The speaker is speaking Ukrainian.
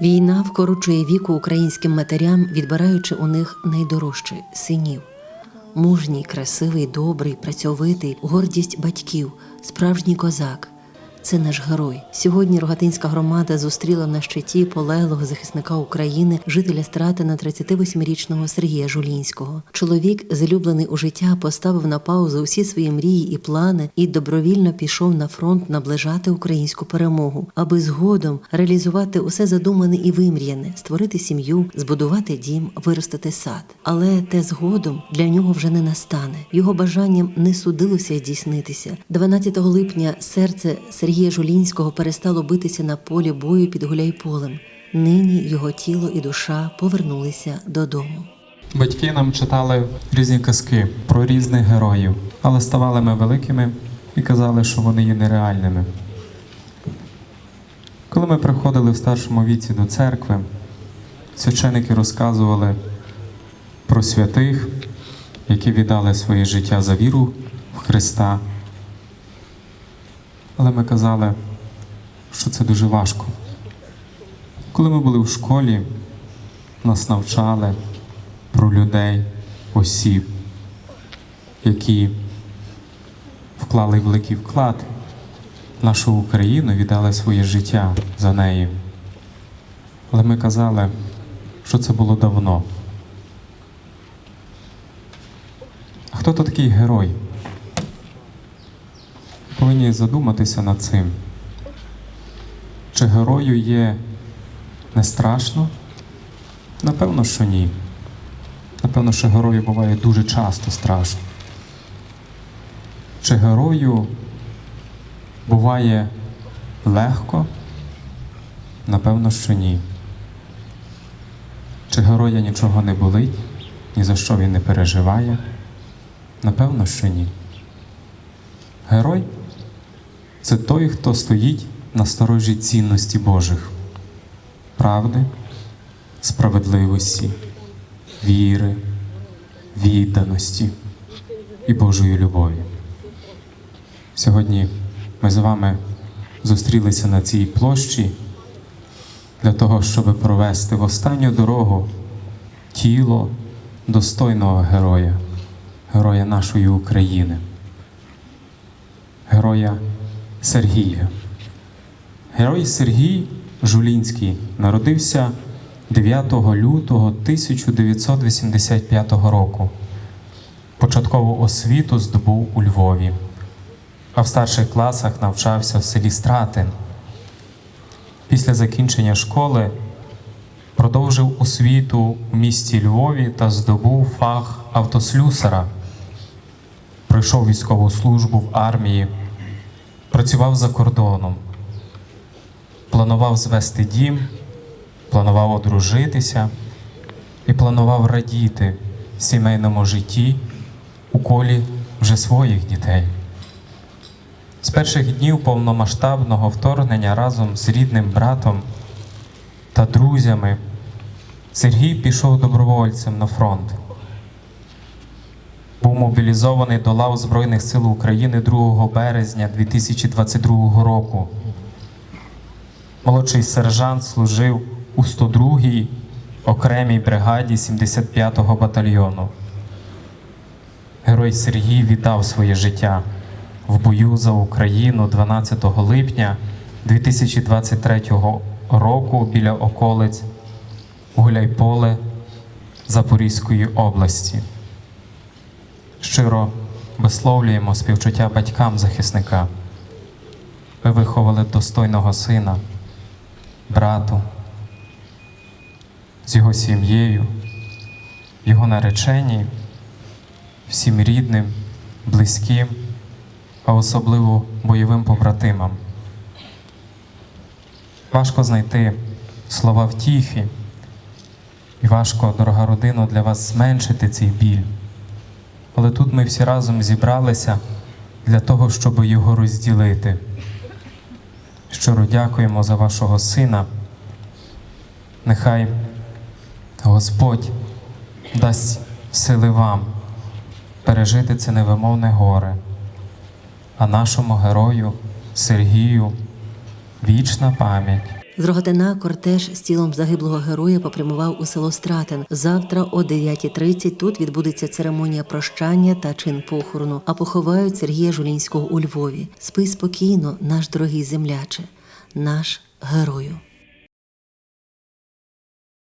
Війна вкорочує віку українським матерям, відбираючи у них найдорожче синів. Мужній, красивий, добрий, працьовитий, гордість батьків, справжній козак. Це наш герой. Сьогодні Рогатинська громада зустріла на щиті полеглого захисника України, жителя Стратина 38-річного Сергія Жулінського. Чоловік, залюблений у життя, поставив на паузу усі свої мрії і плани і добровільно пішов на фронт наближати українську перемогу, аби згодом реалізувати усе задумане і вимріяне, створити сім'ю, збудувати дім, виростити сад. Але те згодом для нього вже не настане. Його бажанням не судилося здійснитися. 12 липня серце Сергія Жулінського перестало битися на полі бою під Гуляйполем. Нині його тіло і душа повернулися додому. Батьки нам читали різні казки про різних героїв, але ставали ми великими і казали, що вони є нереальними. Коли ми приходили в старшому віці до церкви, священики розказували про святих, які віддали своє життя за віру в Христа. Але ми казали, що це дуже важко. Коли ми були в школі, нас навчали про людей, осіб, які вклали великий вклад в нашу Україну, віддали своє життя за неї. Але ми казали, що це було давно. А хто то такий герой? Повинні задуматися над цим. Чи герою є не страшно? Напевно, що ні. Напевно, що герою буває дуже часто страшно. Чи герою буває легко? Напевно, що ні. Чи героя нічого не болить, ні за що він не переживає? Напевно, що ні. Герой це той, хто стоїть на сторожі цінності Божих, правди, справедливості, віри, відданості і Божої любові. Сьогодні ми з вами зустрілися на цій площі для того, щоб провести в останню дорогу тіло достойного героя, героя нашої України, героя Сергія. Герой Сергій Жулінський народився 9 лютого 1985 року. Початкову освіту здобув у Львові, а в старших класах навчався в селі Стратин. Після закінчення школи продовжив освіту у місті Львові та здобув фах автослюсара. Пройшов військову службу в армії, працював за кордоном, планував звести дім, планував одружитися і планував радіти сімейному житті у колі вже своїх дітей. З перших днів повномасштабного вторгнення разом з рідним братом та друзями Сергій пішов добровольцем на фронт. Був мобілізований до лав Збройних сил України 2 березня 2022 року. Молодший сержант служив у 102-й окремій бригаді 75-го батальйону. Герой Сергій віддав своє життя в бою за Україну 12 липня 2023 року біля околиць Гуляйполе Запорізької області. Щиро висловлюємо співчуття батькам захисника. Ви виховали достойного сина, брату, з його сім'єю, його нареченій, всім рідним, близьким, а особливо бойовим побратимам. Важко знайти слова втіхи, і важко, дорога родина, для вас зменшити цей біль. Але тут ми всі разом зібралися для того, щоб його розділити. Щиро дякуємо за вашого сина. Нехай Господь дасть сили вам пережити це невимовне горе, а нашому герою Сергію вічна пам'ять. З Рогатина кортеж з тілом загиблого героя попрямував у село Стратен. Завтра о 9.30 тут відбудеться церемонія прощання та чин похорону, а поховають Сергія Жулінського у Львові. Спи спокійно, наш дорогий земляче, наш герою.